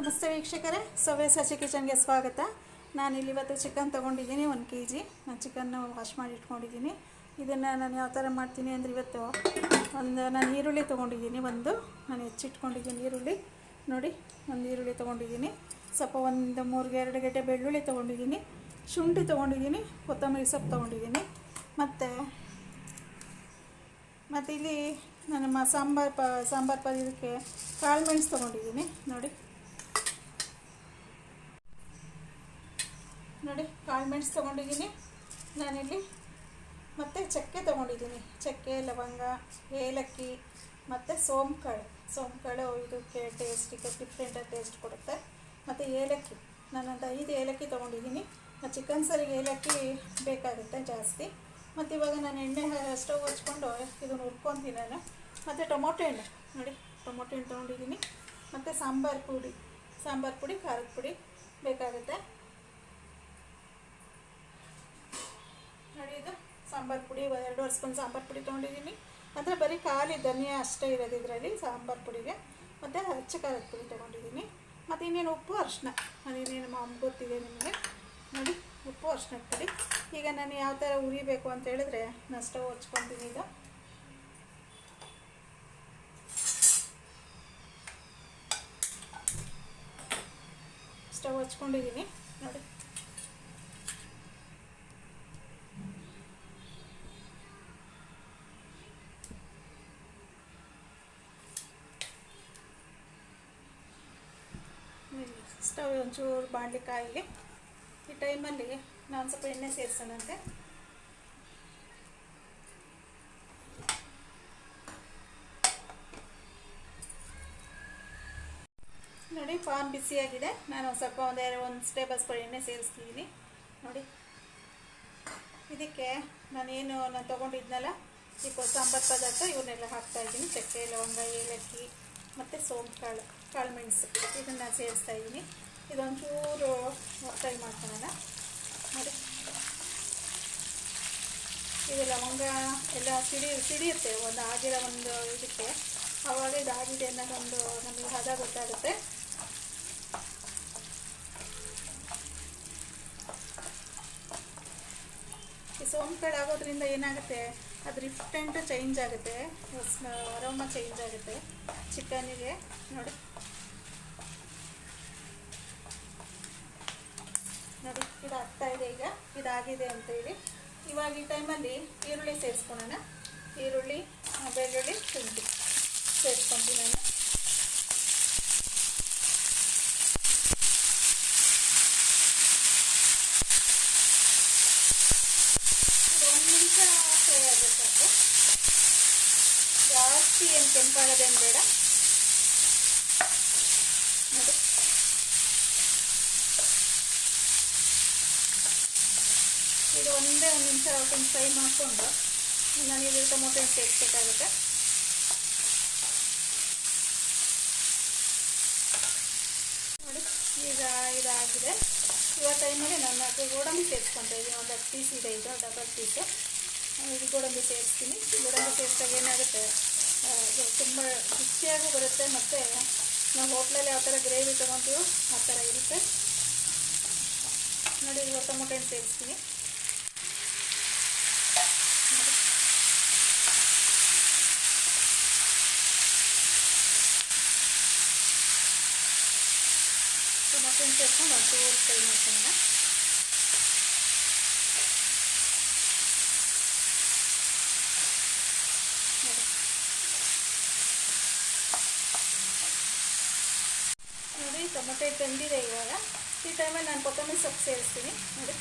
ನಮಸ್ತೆ ವೀಕ್ಷಕರೇ. ಸೊವೆ ಸಚಿ ಕಿಚನ್ಗೆ ಸ್ವಾಗತ. ನಾನು ಇಲ್ಲಿ ಇವತ್ತು ಚಿಕನ್ ತೊಗೊಂಡಿದ್ದೀನಿ, ಒಂದು ಕೆ ಜಿ ನಾನು ಚಿಕನ್ನು ವಾಶ್ ಮಾಡಿ ಇಟ್ಕೊಂಡಿದ್ದೀನಿ. ಇದನ್ನು ನಾನು ಯಾವ ಥರ ಮಾಡ್ತೀನಿ ಅಂದರೆ ಇವತ್ತು ಒಂದು ನಾನು ಈರುಳ್ಳಿ ತೊಗೊಂಡಿದ್ದೀನಿ, ಒಂದು. ನಾನು ಹೆಚ್ಚಿಟ್ಕೊಂಡಿದ್ದೀನಿ ಈರುಳ್ಳಿ. ನೋಡಿ, ಒಂದು ಈರುಳ್ಳಿ ತೊಗೊಂಡಿದ್ದೀನಿ. ಸ್ವಲ್ಪ ಒಂದು ಮೂರು ಎರಡು ಗಂಟೆ ಬೆಳ್ಳುಳ್ಳಿ ತೊಗೊಂಡಿದ್ದೀನಿ. ಶುಂಠಿ ತೊಗೊಂಡಿದ್ದೀನಿ, ಕೊತ್ತಂಬರಿ ಸೊಪ್ಪು ತೊಗೊಂಡಿದ್ದೀನಿ. ಮತ್ತು ಮತ್ತು ಇಲ್ಲಿ ನಾನು ಸಾಂಬಾರು ಪ, ಸಾಂಬಾರು ಪದಕ್ಕೆ ಕಾಳು ಮೆಣಸು ತೊಗೊಂಡಿದ್ದೀನಿ. ನೋಡಿ. ನೋಡಿ ಮೆಣಸು ತೊಗೊಂಡಿದ್ದೀನಿ. ನಾನಿಲ್ಲಿ ಮತ್ತು ಚಕ್ಕೆ ತೊಗೊಂಡಿದ್ದೀನಿ. ಚಕ್ಕೆ, ಲವಂಗ, ಏಲಕ್ಕಿ, ಮತ್ತು ಸೋಂಕಾಳು. ಸೋಂಕಾಳು ಇದಕ್ಕೆ ಟೇಸ್ಟಿಗೆ ಡಿಫ್ರೆಂಟಾಗಿ ಟೇಸ್ಟ್ ಕೊಡುತ್ತೆ. ಮತ್ತು ಏಲಕ್ಕಿ. ನಾನೊಂದು ಐದು ಏಲಕ್ಕಿ ತೊಗೊಂಡಿದ್ದೀನಿ. ಚಿಕನ್ ಸರಿಗೆ ಏಲಕ್ಕಿ ಬೇಕಾಗುತ್ತೆ ಜಾಸ್ತಿ. ಮತ್ತು ಇವಾಗ ನಾನು ಎಣ್ಣೆ ಸ್ಟವ್ ಹಚ್ಕೊಂಡು ಇದನ್ನು ಹುರ್ಕೊತೀನಿ ನಾನು. ಮತ್ತು ಟೊಮೊಟೊ ಎಣ್ಣೆ. ನೋಡಿ, ಟೊಮೊಟೊ ಎಣ್ಣೆ ತೊಗೊಂಡಿದ್ದೀನಿ. ಮತ್ತು ಸಾಂಬಾರು ಪುಡಿ. ಸಾಂಬಾರು ಪುಡಿ, ಖಾರದ ಪುಡಿ ಬೇಕಾಗುತ್ತೆ. ನೋಡಿ ಇದು ಸಾಂಬಾರು ಪುಡಿ ಎರಡೂವರೆ ಸ್ಪೂನ್ ಸಾಂಬಾರು ಪುಡಿ ತೊಗೊಂಡಿದ್ದೀನಿ. ಅಂದರೆ ಬರೀ ಖಾಲಿ ಧನಿಯಾ ಅಷ್ಟೇ ಇರೋದು ಇದರಲ್ಲಿ ಸಾಂಬಾರು ಪುಡಿಗೆ. ಮತ್ತು ಹಚ್ಚ ಖಾರದ ಪುಡಿ ತೊಗೊಂಡಿದ್ದೀನಿ. ಮತ್ತು ಇನ್ನೇನು ಉಪ್ಪು, ಅರಿಶಿನ. ಅದೇನೇನು ಮಾಮ್ ಗೊತ್ತಿದೆ ನಿಮಗೆ? ನೋಡಿ, ಉಪ್ಪು, ಅರಿಶಿನ ಪುಡಿ. ಈಗ ನಾನು ಯಾವ ಥರ ಉರಿಬೇಕು ಅಂತ ಹೇಳಿದ್ರೆ ನಾನು ಸ್ಟವ್ ಹಚ್ಕೊತೀನಿ ಈಗ. ಸ್ಟವ್ ಹಚ್ಕೊಂಡಿದ್ದೀನಿ. ನೋಡಿ ಸ್ಟವ್ ಒಂಚೂರು ಬಾಣಲಿ ಈ ಟೈಮಲ್ಲಿ ನಾನು ಸ್ವಲ್ಪ ಎಣ್ಣೆ ಸೇರಿಸೋಣಂತೆ. ನೋಡಿ ಪಾನ್ ಬಿಸಿಯಾಗಿದೆ ನಾನು ಸ್ವಲ್ಪ ಒಂದು ಒಂದು ಟೇಬಲ್ ಸ್ಪೂನ್ ಎಣ್ಣೆ ಸೇರಿಸ್ತಿದ್ದೀನಿ ನೋಡಿ, ಇದಕ್ಕೆ ನಾನೇನು, ನಾನು ತೊಗೊಂಡಿದ್ನಲ್ಲ, ಈ ಸಾಂಬಾರು ಪದಾರ್ಥ ಇವನ್ನೆಲ್ಲ ಹಾಕ್ತಾಯಿದ್ದೀನಿ ಚಕ್ಕೆ, ಲವಂಗ, ಏಲಕ್ಕಿ, ಮತ್ತು ಸೋಂಪು ಕಾಳು ಕಾಳು ಮೆಣಸು. ಇದನ್ನು ಸೇರಿಸ್ತಾ ಇದ್ದೀನಿ. ಇದೊಂಚೂರು ಫ್ರೈ ಮಾಡ್ಕೊಳ್ಳೋಣ ನೋಡಿ. ಇದು ಲವಂಗ ಎಲ್ಲ ಸಿಡಿ, ಸಿಡಿಯುತ್ತೆ. ಒಂದು ಆಗಿರೋ ಒಂದು ಇದಕ್ಕೆ. ಆವಾಗ ಇದಾಗಿದೆ ಅನ್ನೋದೊಂದು ನಮಗೆ ಹದ ಗೊತ್ತಾಗುತ್ತೆ. ಈ ಸೋಂಪುಗಳು ಆಗೋದ್ರಿಂದ ಏನಾಗುತ್ತೆ? ಅದು ರಿಫ್ಟೆಂಟು ಚೇಂಜ್ ಆಗುತ್ತೆ. ಅರೋಮ ಚೇಂಜ್ ಆಗುತ್ತೆ ಚಿಕನಿಗೆ ನೋಡಿ. ನೋಡಿ ಇದು ಆಗ್ತಾ ಇದೆ ಈಗ. ಇದಾಗಿದೆ ಅಂತೇಳಿ ಇವಾಗ ಈ ಟೈಮಲ್ಲಿ ಈರುಳ್ಳಿ ಸೇರಿಸ್ಕೊಳೋಣ ಈರುಳ್ಳಿ, ಬೆಳ್ಳುಳ್ಳಿ, ಶುಂಠಿ ಸೇರಿಸ್ಕೊಂತೀನಿ ನಾನು ನಿಮಿಷ ಸಾಕು ಜಾಸ್ತಿ ಏನು ಕೆಂಪಾಗೋದೇನು ಬೇಡ ನೋಡಿ ಇದು ಒಂದೇ ಒಂದು ನಿಮಿಷ ಒಂದು ಫ್ರೈ ಮಾಡಿಕೊಂಡು ನಾನು ಇದು ಟೊಮೊಟೊ ಸೇರಿಸ್ಬೇಕಾಗುತ್ತೆ. ನೋಡಿ, ಈಗ ಇದಾಗಿದೆ. ಇವಾಗ ಟೈಮಲ್ಲಿ ನಾನು ಗೋಡಂಬಿ ಸೇರಿಸ್ಕೊತಾ ಇದ್ದೀನಿ. ಒಂದು ಹತ್ತು ಪೀಸ್ ಇದೆ ಇದು ಡಬಲ್ ಪೀಸು ಇದು ಗೋಡಂಬಿ ಸೇರಿಸ್ತೀನಿ. ಗೋಡಂಬಿ ಸೇರಿಸಿದಾಗ ಏನಾಗುತ್ತೆ? ತುಂಬ ರುಚಿಯಾಗೂ ಬರುತ್ತೆ ಮತ್ತು ನಾವು ಹೋಟ್ಲಲ್ಲಿ ಯಾವ ಥರ ಗ್ರೇವಿ ತೊಗೊತೀವೋ ಆ ಥರ ಇರುತ್ತೆ. ನೋಡಿ, ಇವಾಗ ಟೊಮೊಟೊ ಸೇರಿಸ್ತೀನಿ. ಸೇರ್ಕೊಂಡು ಒಂದು ಚೂರು ಫ್ರೈ ಮಾಡ್ತೀನಿ ನೋಡಿ, ಟೊಮೊಟೊ ಬೆಂದಿದೆ ಇವಾಗ. ಈ ಟೈಮಲ್ಲಿ ನಾನು ಕೊತ್ತಂಬರಿ ಸೊಪ್ಪು ಸೇರಿಸ್ತೀನಿ. ನೋಡಿ,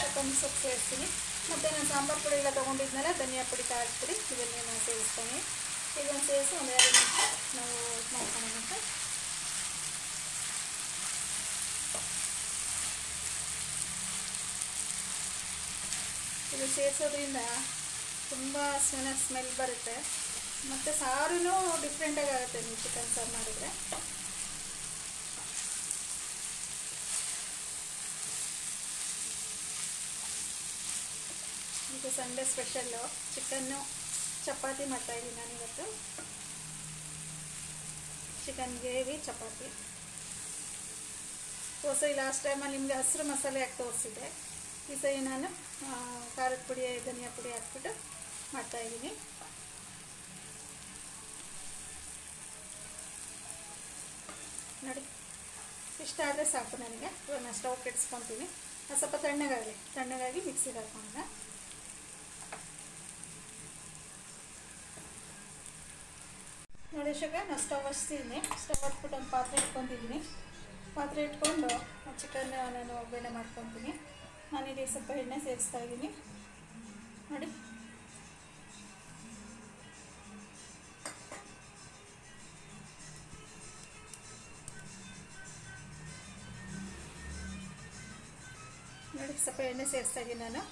ಕೊತ್ತಂಬರಿ ಸೊಪ್ಪು ಸೇರಿಸ್ತೀನಿ. ಮತ್ತು ನಾನು ಸಾಂಬಾರು ಪುಡಿ ಎಲ್ಲ ತೊಗೊಂಡಿದ್ನಲ್ಲ, ಧನಿಯಾ ಪುಡಿ ಖಾರದ ಪುಡಿ, ಇದನ್ನೇ ನಾನು ಸೇರಿಸ್ತೀನಿ. ಇದನ್ನು ಸೇರಿಸಿ ಒಂದು ಎರಡು ನಿಮಿಷ ನಾವು ಇದು ಮಾಡ್ಕೊಳ್ಳೋಣ ಇದು ಸೇರಿಸೋದ್ರಿಂದ ತುಂಬ ಚೆನ್ನಾಗಿ ಸ್ಮೆಲ್ ಬರುತ್ತೆ. ಮತ್ತು ಸಾರೂ ಡಿಫ್ರೆಂಟಾಗಿ ಆಗುತ್ತೆ ನೀವು ಚಿಕನ್ ಸಾರು ಮಾಡಿದರೆ. ಇದು ಸಂಡೇ ಸ್ಪೆಷಲ್ಲು ಚಿಕನ್ನು ಚಪಾತಿ ಮಾಡ್ತಾಯಿದ್ದೀನಿ ನಾನಿವತ್ತು ಚಿಕನ್ ಗ್ರೇವಿ ಚಪಾತಿ. ಹೊಸ ಲಾಸ್ಟ್ ಟೈಮಲ್ಲಿ ನಿಮಗೆ ಹಸಿರು ಮಸಾಲೆ ಹಾಕಿ ತೋರಿಸಿದ್ದೆ? ಈ ಸರಿ ನಾನು ಖಾರದ ಪುಡಿ, ಧನಿಯಾ ಪುಡಿ ಹಾಕ್ಬಿಟ್ಟು ಮಾಡ್ತಾಯಿದ್ದೀನಿ ನೋಡಿ, ಇಷ್ಟ ಆದರೆ ಸಾಕು ನನಗೆ. ಇವಾಗ ನಾನು ಸ್ಟವ್ ಕೆಡಿಸ್ಕೊತೀನಿ. ಅದು ಸ್ವಲ್ಪ ತಣ್ಣಗಾಗಲಿ, ತಣ್ಣಗಾಗಿ ಮಿಕ್ಸಿಗೆ ಹಾಕೊಂಡ ನೋಡಿ ಶುಗ ನಾನು ಸ್ಟವ್ ಹಚ್ತಿದ್ದೀನಿ ಸ್ಟವ್ ಹಚ್ಬಿಟ್ಟು ಒಂದು ಪಾತ್ರೆ ಇಟ್ಕೊತಿದ್ದೀನಿ ಪಾತ್ರೆ ಇಟ್ಕೊಂಡು, ಚಿಕನ್ ನಾನು ಒಗ್ಗರಣೆ ಮಾಡ್ಕೊತೀನಿ. ನಾನಿಲ್ಲಿ ಸ್ವಲ್ಪ ಎಣ್ಣೆ ಸೇರಿಸ್ತಾ ಇದ್ದೀನಿ. ನೋಡಿ. ನೋಡಿ ಸ್ವಲ್ಪ ಎಣ್ಣೆ ಸೇರಿಸ್ತಾ ಇದ್ದೀನಿ ನಾನು.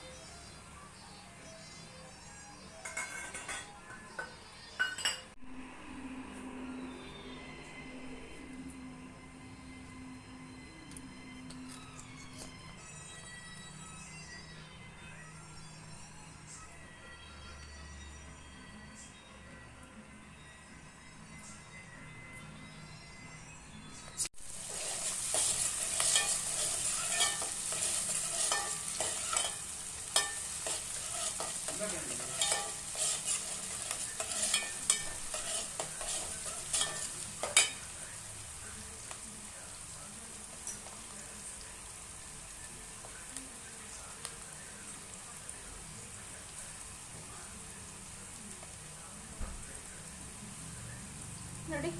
ನೋಡಿ.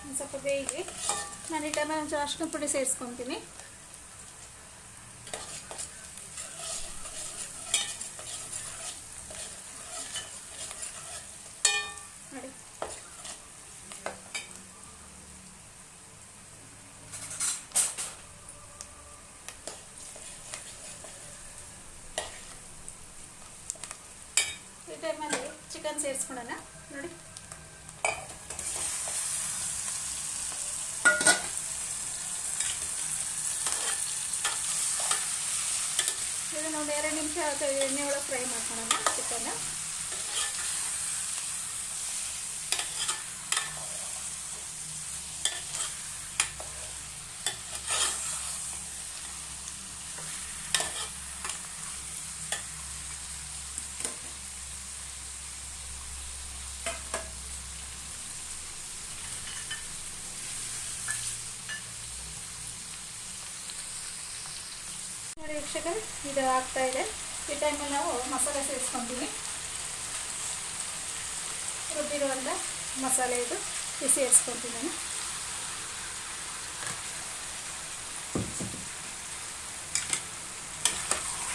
ಒಂದು ಸ್ವಲ್ಪ ಬೇಯಿಗೆ ನಾನು ಈ ಟೈಮಲ್ಲಿ ಒಂಚೂರು ಅರ್ಶಿನ ಪುಡಿ ಸೇರಿಸ್ಕೊತೀನಿ ನೋಡಿ ಈ ಟೈಮಲ್ಲಿ ಚಿಕನ್ ಸೇರಿಸ್ಕೊಳೋಣ ನೋಡಿ. ಇದು ನಾವು ಎರಡು ನಿಮಿಷ ಎಣ್ಣೆ ಒಳಗೆ ಫ್ರೈ ಮಾಡ್ಕೊಳೋಣ ಚಿಕನ್ ನೋಡಿ ವೀಕ್ಷಕರೇ ಇದು ಆಗ್ತಾ ಇದೆ ಈ ಟೈಮಲ್ಲಿ ನಾವು ಮಸಾಲೆ ಸೇರಿಸ್ಕೊತೀವಿ. ರುಬ್ಬಿರುವಂಥ ಮಸಾಲೆ ಇದು ಬಿಸಿ ಸೇರಿಸ್ಕೊತೀನಿ ನಾನು.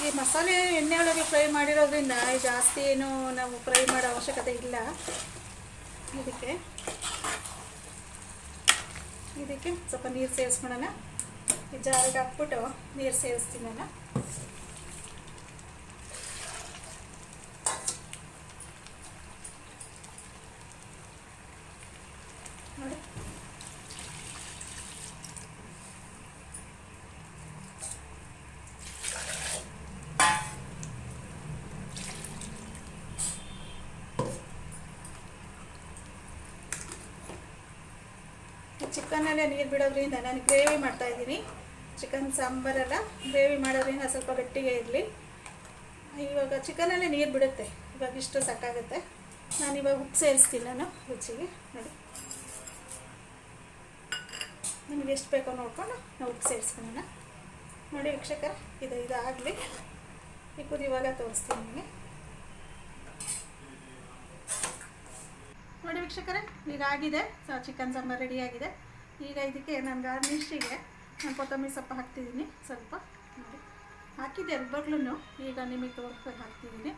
ಈ ಮಸಾಲೆ ಎಣ್ಣೆ ಒಳಗೆ ಫ್ರೈ ಮಾಡಿರೋದ್ರಿಂದ ಜಾಸ್ತಿ ಏನು ನಾವು ಫ್ರೈ ಮಾಡೋ ಅವಶ್ಯಕತೆ ಇಲ್ಲ. ಇದಕ್ಕೆ ಇದಕ್ಕೆ ಸ್ವಲ್ಪ ನೀರು ಸೇರಿಸ್ಕೊಳ್ಳೋಣ ಜಾರಿಗೆ ಹಾಕ್ಬಿಟ್ಟು ನೀರು ಸೇರಿಸ್ತೀನಿ ನಾನು ನೋಡಿ ಚಿಕನ್ನಲ್ಲೇ ನೀರು ಬಿಡೋದ್ರಿಂದ ನಾನು ಗ್ರೇವಿ ಮಾಡ್ತಾ ಇದ್ದೀನಿ. ಚಿಕನ್ ಸಾಂಬಾರೆಲ್ಲ ಗ್ರೇವಿ ಮಾಡೋದ್ರಿಂದ ಸ್ವಲ್ಪ ಗಟ್ಟಿಗೆ ಇರಲಿ. ಇವಾಗ ಚಿಕನಲ್ಲೇ ನೀರು ಬಿಡುತ್ತೆ. ಇವಾಗ ಇಷ್ಟು ಸಾಕಾಗುತ್ತೆ. ನಾನು ಇವಾಗ ಉಪ್ಪು ಸೇರಿಸ್ತೀನಿ ನಾನು ರುಚಿಗೆ. ನೋಡಿ. ನಿಮ್ಗೆ ಎಷ್ಟು ಬೇಕೋ ನೋಡ್ಕೊಂಡು ನಾವು ಉಪ್ಪು ಸೇರಿಸ್ಕೊಳ್ಳೋಣ. ನೋಡಿ ವೀಕ್ಷಕರ, ಇದು ಇದಾಗಲಿ. ಈ ಕುದಿಯುವಾಗ ತೋರಿಸ್ತೀನಿ ನಿಮಗೆ. ನೋಡಿ ವೀಕ್ಷಕರೇ ಈಗ ಆಗಿದೆ ಸೊ ಚಿಕನ್ ಸಾಂಬಾರು ರೆಡಿಯಾಗಿದೆ ಈಗ ಇದಕ್ಕೆ ನಾನು ಗಾರ್ನಿಶಿಗೆ ನಾನು ಕೊತ್ತಂಬರಿ ಸೊಪ್ಪು ಹಾಕ್ತಿದ್ದೀನಿ ಸ್ವಲ್ಪ ನೋಡಿ. ಹಾಕಿದ್ದೆ ಅದ್ಬಗ್ಲೂ ಈಗ ನಿಮಗೆ ತೋರಿಸ್ಬೇಕು ಹಾಕ್ತಿದ್ದೀನಿ.